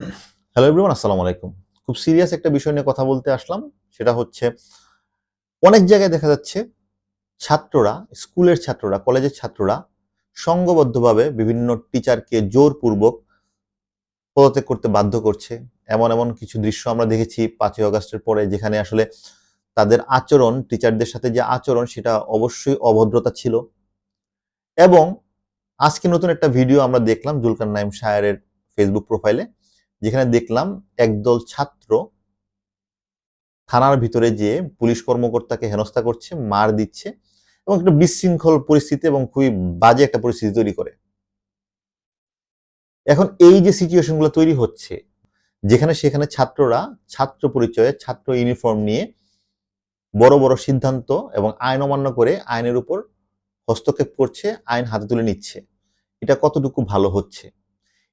Hello everyone আসসালামু আলাইকুম। খুব সিরিয়াস একটা বিষয় নিয়ে কথা বলতে আসলাম। সেটা হচ্ছে, অনেক জায়গায় দেখা যাচ্ছে ছাত্ররা, স্কুলের ছাত্ররা, কলেজের ছাত্ররা সংঘবদ্ধভাবে বিভিন্ন টিচারকে জোরপূর্বক পদত্যাগ করতে বাধ্য করছে। এমন এমন কিছু দৃশ্য আমরা দেখেছি পাঁচই আগস্টের পরে, যেখানে আসলে তাদের আচরণ টিচারদের সাথে যে আচরণ, সেটা অবশ্যই অভদ্রতা ছিল। এবং আজকে নতুন একটা ভিডিও আমরা দেখলাম জুলকার নাইম শায়ারের ফেসবুক প্রোফাইলে যেখানে দেখলাম একদল ছাত্র থানার ভিতরে যেয়ে পুলিশ কর্মকর্তাকে হেনস্থা করছে, মার দিচ্ছে এবং একটা বিশৃঙ্খল পরিস্থিতি এবং খুবই বাজে একটা পরিস্থিতি তৈরি করে। এখন এই যে সিচুয়েশনগুলো তৈরি হচ্ছে, যেখানে সেখানে ছাত্ররা ছাত্র পরিচয়ে, ছাত্র ইউনিফর্ম নিয়ে বড় বড় সিদ্ধান্ত এবং আইন অমান্য করে আইনের উপর হস্তক্ষেপ করছে, আইন হাতে তুলে নিচ্ছে। এটা কতটুকু ভালো হচ্ছে?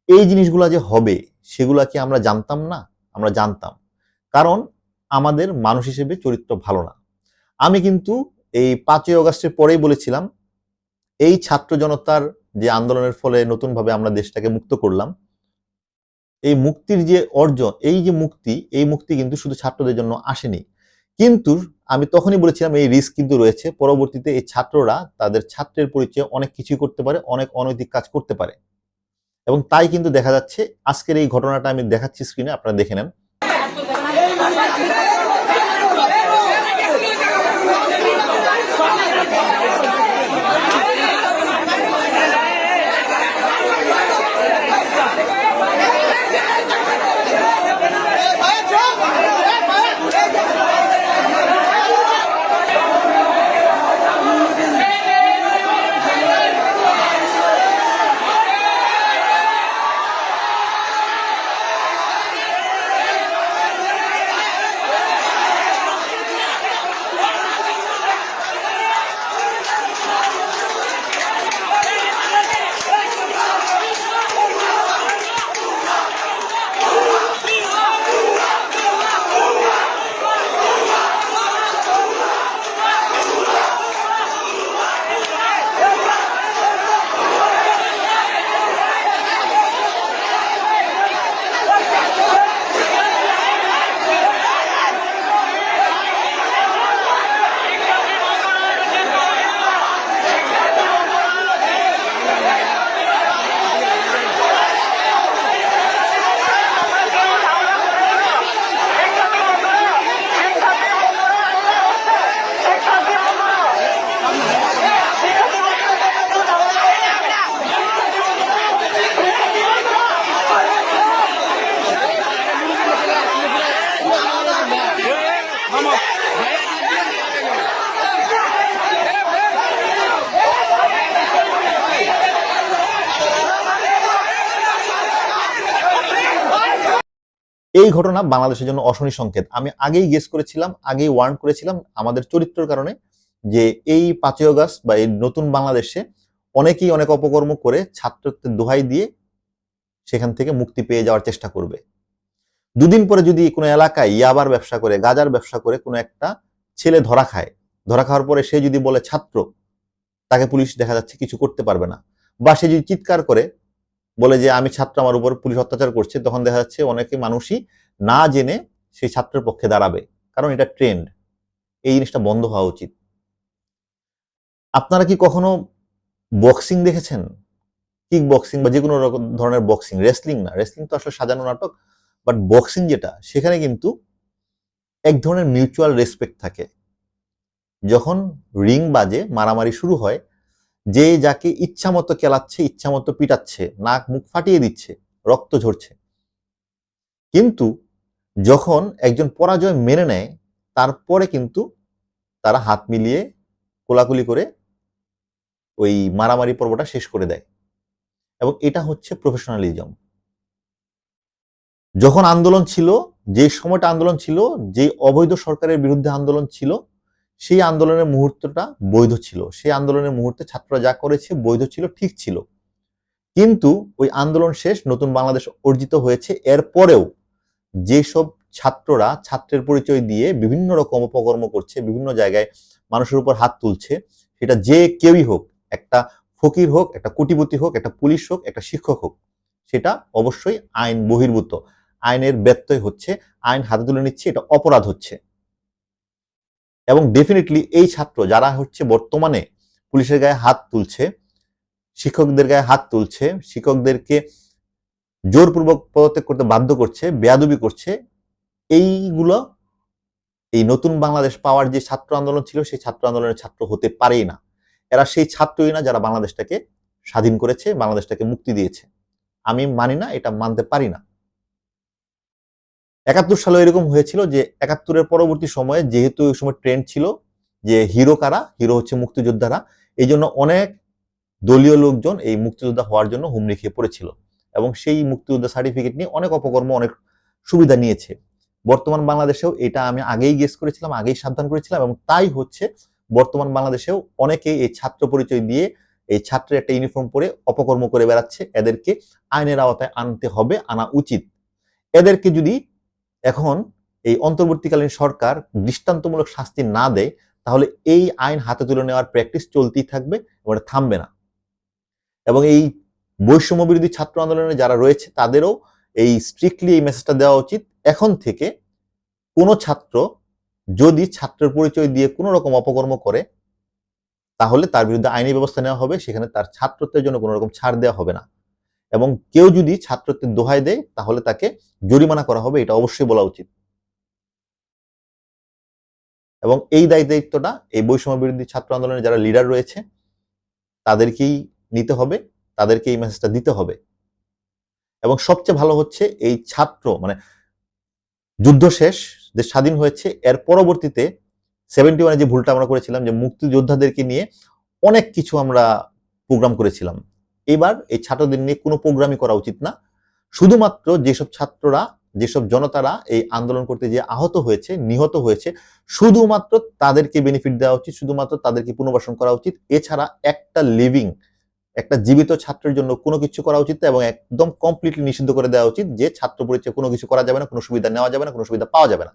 এই জিনিসগুলো যে হবে, সেগুলা কি আমরা জানতাম না? আমরা জানতাম। কারণ আমাদের মানুষ হিসেবে চরিত্র ভালো না। আমি কিন্তু এই পাঁচই অগাস্টের পরেই বলেছিলাম, এই ছাত্র জনতার যে আন্দোলনের ফলে নতুনভাবে আমরা দেশটাকে মুক্ত করলাম, এই মুক্তির যে অর্জন, এই যে মুক্তি, এই মুক্তি কিন্তু শুধু ছাত্রদের জন্য আসেনি। কিন্তু আমি তখনই বলেছিলাম, এই রিস্ক কিন্তু রয়েছে। পরবর্তীতে এই ছাত্ররা তাদের ছাত্রের পরিচয়ে অনেক কিছুই করতে পারে, অনেক অনৈতিক কাজ করতে পারে। এবং তাই কিন্তু দেখা যাচ্ছে আজকের এই ঘটনাটা আমি দেখাচ্ছি স্ক্রিনে আপনারা দেখে নেন। এই ঘটনা বাংলাদেশের জন্য অশনি সংকেত। আমি আগেই গেস করেছিলাম, আগেই ওয়ার্ন করেছিলাম আমাদের চরিত্রের কারণে যে এই পাঁচই অগাস্ট বা এই নতুন বাংলাদেশে অনেকেই অনেক অপকর্ম করে ছাত্রত্বের দোহাই দিয়ে সেখান থেকে মুক্তি পেয়ে যাওয়ার চেষ্টা করবে। দুদিন পরে যদি কোনো এলাকায় ইয়াবার ব্যবসা করে, গাজার ব্যবসা করে কোনো একটা ছেলে ধরা খায়, ধরা খাওয়ার পরে সে যদি বলে ছাত্র, তাকে পুলিশ দেখা যাচ্ছে কিছু করতে পারবে না। বা সে যদি চিৎকার করে বলে যে, আমি ছাত্র আমার উপর পুলিশ অত্যাচার করছে। তখন দেখা যাচ্ছে অনেকে মানুষই না জেনে সেই ছাত্রের পক্ষে দাঁড়াবে। কারণ এটা ট্রেন্ড। এই জিনিসটা বন্ধ হওয়া উচিত। আপনারা কি কখনো বক্সিং দেখেছেন? কিক বক্সিং বা যে কোনো রকম ধরনের বক্সিং। রেসলিং না। রেসলিং তো আসলে সাজানো নাটক। বাট বক্সিং যেটা, সেখানে কিন্তু এক ধরনের মিউচুয়াল রেসপেক্ট থাকে। যখন রিং বাজে, মারামারি শুরু হয় যে যাকে ইচ্ছা মতো কেলাচ্ছে, ইচ্ছা মতো পিটাচ্ছে, নাক মুখ ফাটিয়ে দিচ্ছে, রক্ত ঝরছে। কিন্তু যখন একজন পরাজয় মেনে নেয়, তারপরে কিন্তু তারা হাত মিলিয়ে কোলাকুলি করে ওই মারামারি পর্বটা শেষ করে দেয়। এবং এটা হচ্ছে প্রফেশনালিজম যখন আন্দোলন ছিল, যে সময়টা আন্দোলন ছিল, যে অবৈধ সরকারের বিরুদ্ধে আন্দোলন ছিল সেই আন্দোলনের মুহূর্তটা বৈধ ছিল। সেই আন্দোলনের মুহূর্তে ছাত্ররা যা করেছে বৈধ ছিল, ঠিক ছিল। কিন্তু ওই আন্দোলন শেষ, নতুন বাংলাদেশ অর্জিত হয়েছে। এরপরেও যেসব ছাত্ররা ছাত্রের পরিচয় দিয়ে বিভিন্ন রকম অপকর্ম করছে, বিভিন্ন জায়গায় মানুষের উপর হাত তুলছে, সেটা যে কেউই হোক, একটা ফকির হোক, একটা কুটিপতি হোক, একটা পুলিশ হোক, একটা শিক্ষক হোক, সেটা অবশ্যই আইন বহির্ভূত। আইনের ব্যত্যয় হচ্ছে, আইন হাতে তুলে নিচ্ছে, এটা অপরাধ হচ্ছে। এবং ডেফিনেটলি এই ছাত্র যারা হচ্ছে বর্তমানে পুলিশের গায়ে হাত তুলছে, শিক্ষকদের গায়ে হাত তুলছে, শিক্ষকদেরকে জোরপূর্বক পদত্যাগ করতে বাধ্য করছে, বেয়াদবি করছে, এইগুলো এই নতুন বাংলাদেশ পাওয়ার যে ছাত্র আন্দোলন ছিল, সেই ছাত্র আন্দোলনের ছাত্র হতে পারেই না। এরা সেই ছাত্রই না যারা বাংলাদেশটাকে স্বাধীন করেছে, বাংলাদেশটাকে মুক্তি দিয়েছে। আমি মানি না, এটা মানতে পারি না। একাত্তর সালে এরকম হয়েছিল যে একাত্তরের পরবর্তী সময়ে যেহেতু ওই সময় ট্রেন্ড ছিল যে হিরো কারা? হিরো হচ্ছে মুক্তিযোদ্ধারা। এই জন্য অনেক দলীয় লোকজন এই মুক্তিযোদ্ধা হওয়ার জন্য হুমড়ি খেয়ে পড়েছিল। এবং সেই মুক্তিযোদ্ধা সার্টিফিকেট নিয়ে অনেক অপকর্ম, অনেক সুবিধা নিয়েছে। বর্তমান বাংলাদেশেও এটা আমি আগেই গেস করেছিলাম, আগেই সাবধান করেছিলাম এবং তাই হচ্ছে বর্তমান বাংলাদেশেও অনেকে এই ছাত্র পরিচয় দিয়ে এই ছাত্রের একটা ইউনিফর্ম পরে অপকর্ম করে বেড়াচ্ছে। এদেরকে আইনের আওতায় আনতে হবে, আনা উচিত। এদেরকে যদি এখন এই অন্তর্বর্তীকালীন সরকার দৃষ্টান্তমূলক শাস্তি না দেয়, তাহলে এই আইন হাতে তুলে নেওয়ার প্র্যাকটিস চলতেই থাকবে এবং থামবে না। এবং এই বৈষম্য বিরোধী ছাত্র আন্দোলনে যারা রয়েছে, তাদেরও এই স্ট্রিক্টলি এই মেসেজটা দেওয়া উচিত। এখন থেকে কোনো ছাত্র যদি ছাত্রের পরিচয় দিয়ে কোনো রকম অপকর্ম করে, তাহলে তার বিরুদ্ধে আইনি ব্যবস্থা নেওয়া হবে, সেখানে তার ছাত্রত্বের জন্য কোনো রকম ছাড় দেওয়া হবে না। এবং কেউ যদি ছাত্রত্বের দোহাই দেয়, তাহলে তাকে জরিমানা করা হবে, এটা অবশ্যই বলা উচিত। এবং এই দায়ী দায়িত্বটা এই বৈষম্য বিরোধী ছাত্র আন্দোলনে যারা লিডার রয়েছে, তাদেরকেই নিতে হবে, তাদেরকে এই মেসেজটা দিতে হবে। এবং সবচেয়ে ভালো হচ্ছে এই ছাত্র মানে যুদ্ধ শেষ, যে স্বাধীন হয়েছে, এর পরবর্তীতে সেভেন্টি ওয়ানে যে ভুলটা আমরা করেছিলাম, যে মুক্তিযোদ্ধাদেরকে নিয়ে অনেক কিছু আমরা প্রোগ্রাম করেছিলাম। এবার এই ছাত্রদের নিয়ে কোনো প্রোগ্রামই করা উচিত না। শুধুমাত্র যেসব ছাত্ররা, যেসব জনতারা এই আন্দোলন করতে যে আহত হয়েছে, নিহত হয়েছে, শুধুমাত্র তাদেরকে বেনিফিট দেওয়া উচিত, শুধুমাত্র তাদেরকে পুনর্বাসন করা উচিত। এছাড়া একটা লিভিং একটা জীবিত ছাত্রের জন্য কোনো কিছু করা উচিত এবং একদম কমপ্লিটলি নিষিদ্ধ করে দেওয়া উচিত যে ছাত্র পরিচয় কোনো কিছু করা যাবে না, কোনো সুবিধা নেওয়া যাবে না, কোনো সুবিধা পাওয়া যাবে না।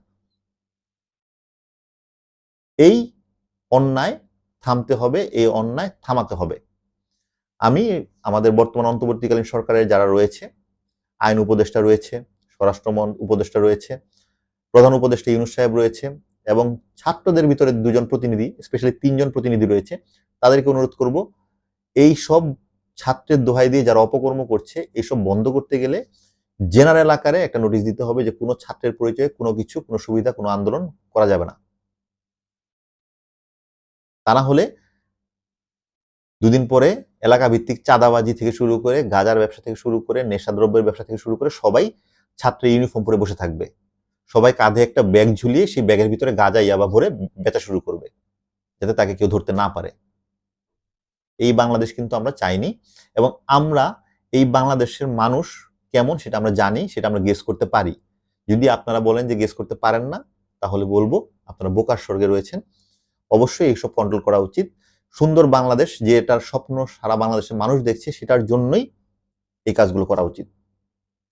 এই অন্যায় থামতে হবে, এই অন্যায় থামাতে হবে। আমি আমাদের বর্তমান অন্তর্বর্তীকালীন সরকারের যারা রয়েছে, আইন উপদেষ্টা রয়েছে স্বরাষ্ট্র উপদেষ্টা রয়েছে, প্রধান উপদেষ্টা ইউনুস সাহেব রয়েছে এবং ছাত্রদের ভিতরে দুজন প্রতিনিধি স্পেশালি তিনজন প্রতিনিধি রয়েছে, তাদেরকে অনুরোধ করব, এই সব ছাত্রের দোহাই দিয়ে যারা অপকর্ম করছে এইসব বন্ধ করতে গেলে জেনারেল আকারে একটা নোটিশ দিতে হবে যে কোনো ছাত্রের পরিচয়ে কোনো কিছু, কোনো সুবিধা, কোনো আন্দোলন করা যাবে না। তা না হলে দুদিন পরে এলাকা ভিত্তিক চাঁদাবাজি থেকে শুরু করে, গাজার ব্যবসা থেকে শুরু করে, নেশাদ্রব্যের ব্যবসা থেকে শুরু করে সবাই ছাত্রের ইউনিফর্ম পরে বসে থাকবে। সবাই কাঁধে একটা ব্যাগ ঝুলিয়ে সেই ব্যাগের ভিতরে গাজা, ইয়াবা ভরে বেচা শুরু করবে, যাতে তাকে কেউ ধরতে না পারে। এই বাংলাদেশ কিন্তু আমরা চাইনি এবং আমরা এই বাংলাদেশের মানুষ কেমন সেটা আমরা জানি, সেটা আমরা গেস করতে পারি। যদি আপনারা বলেন যে গেস করতে পারেন না, তাহলে বলব আপনারা বোকার স্বর্গে রয়েছেন। অবশ্যই এইসব কন্ট্রোল করা উচিত। সুন্দর বাংলাদেশ, যে এটার স্বপ্ন সারা বাংলাদেশের মানুষ দেখছে, সেটার জন্যই এই কাজগুলো করা উচিত।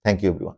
Thank you everyone